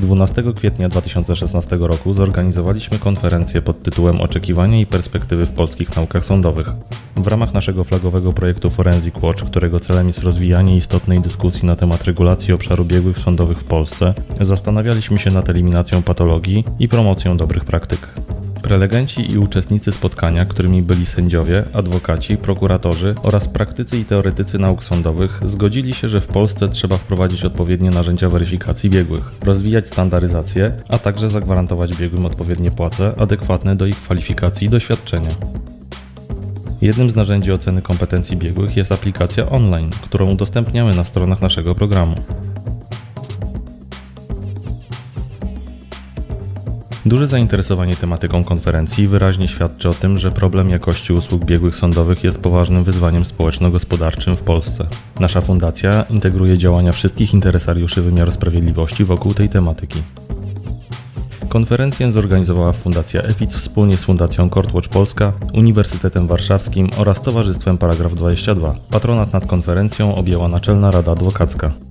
12 kwietnia 2016 roku zorganizowaliśmy konferencję pod tytułem Oczekiwania i perspektywy w polskich naukach sądowych. W ramach naszego flagowego projektu Forensic Watch, którego celem jest rozwijanie istotnej dyskusji na temat regulacji obszaru biegłych sądowych w Polsce, zastanawialiśmy się nad eliminacją patologii i promocją dobrych praktyk. Prelegenci i uczestnicy spotkania, którymi byli sędziowie, adwokaci, prokuratorzy oraz praktycy i teoretycy nauk sądowych, zgodzili się, że w Polsce trzeba wprowadzić odpowiednie narzędzia weryfikacji biegłych, rozwijać standaryzację, a także zagwarantować biegłym odpowiednie płace adekwatne do ich kwalifikacji i doświadczenia. Jednym z narzędzi oceny kompetencji biegłych jest aplikacja online, którą udostępniamy na stronach naszego programu. Duże zainteresowanie tematyką konferencji wyraźnie świadczy o tym, że problem jakości usług biegłych sądowych jest poważnym wyzwaniem społeczno-gospodarczym w Polsce. Nasza fundacja integruje działania wszystkich interesariuszy wymiaru sprawiedliwości wokół tej tematyki. Konferencję zorganizowała Fundacja EFIC wspólnie z Fundacją Courtwatch Polska, Uniwersytetem Warszawskim oraz Towarzystwem Paragraf 22. Patronat nad konferencją objęła Naczelna Rada Adwokacka.